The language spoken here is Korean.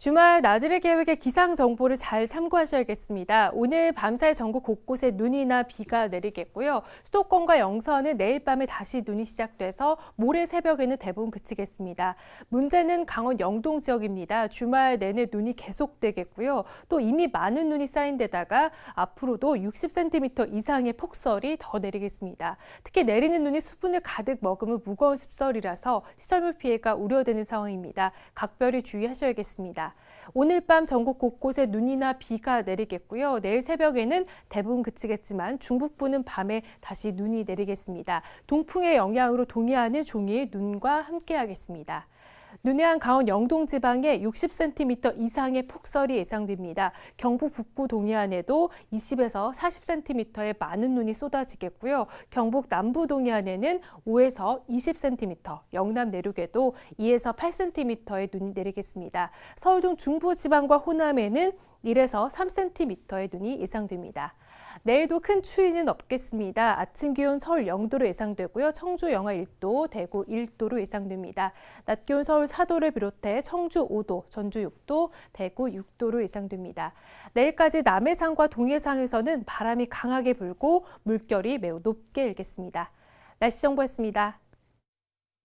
주말 나들이 계획의 기상 정보를 잘 참고하셔야겠습니다. 오늘 밤사이 전국 곳곳에 눈이나 비가 내리겠고요. 수도권과 영서는 내일 밤에 다시 눈이 시작돼서 모레 새벽에는 대부분 그치겠습니다. 문제는 강원 영동 지역입니다. 주말 내내 눈이 계속되겠고요. 또 이미 많은 눈이 쌓인 데다가 앞으로도 60cm 이상의 폭설이 더 내리겠습니다. 특히 내리는 눈이 수분을 가득 머금은 무거운 습설이라서 시설물 피해가 우려되는 상황입니다. 각별히 주의하셔야겠습니다. 오늘 밤 전국 곳곳에 눈이나 비가 내리겠고요. 내일 새벽에는 대부분 그치겠지만 중북부는 밤에 다시 눈이 내리겠습니다. 동풍의 영향으로 동해안은 종일 눈과 함께하겠습니다. 한 강원 영동 지방에 60cm 이상의 폭설이 예상됩니다. 경북 북부 동해안에도 20에서 40cm의 많은 눈이 쏟아지겠고요. 경북 남부 동해안에는 5에서 20cm, 영남 내륙에도 2에서 8cm의 눈이 내리겠습니다. 서울 등 중부 지방과 호남에는 1에서 3cm의 눈이 예상됩니다. 내일도 큰 추위는 없겠습니다. 아침 기온 서울 0도로 예상되고요. 청주 영하 1도, 대구 1도로 예상됩니다. 낮 기온 서울 4도를 비롯해 청주 5도, 전주 6도, 대구 6도로 예상됩니다. 내일까지 남해상과 동해상에서는 바람이 강하게 불고 물결이 매우 높게 일겠습니다. 날씨 정보였습니다.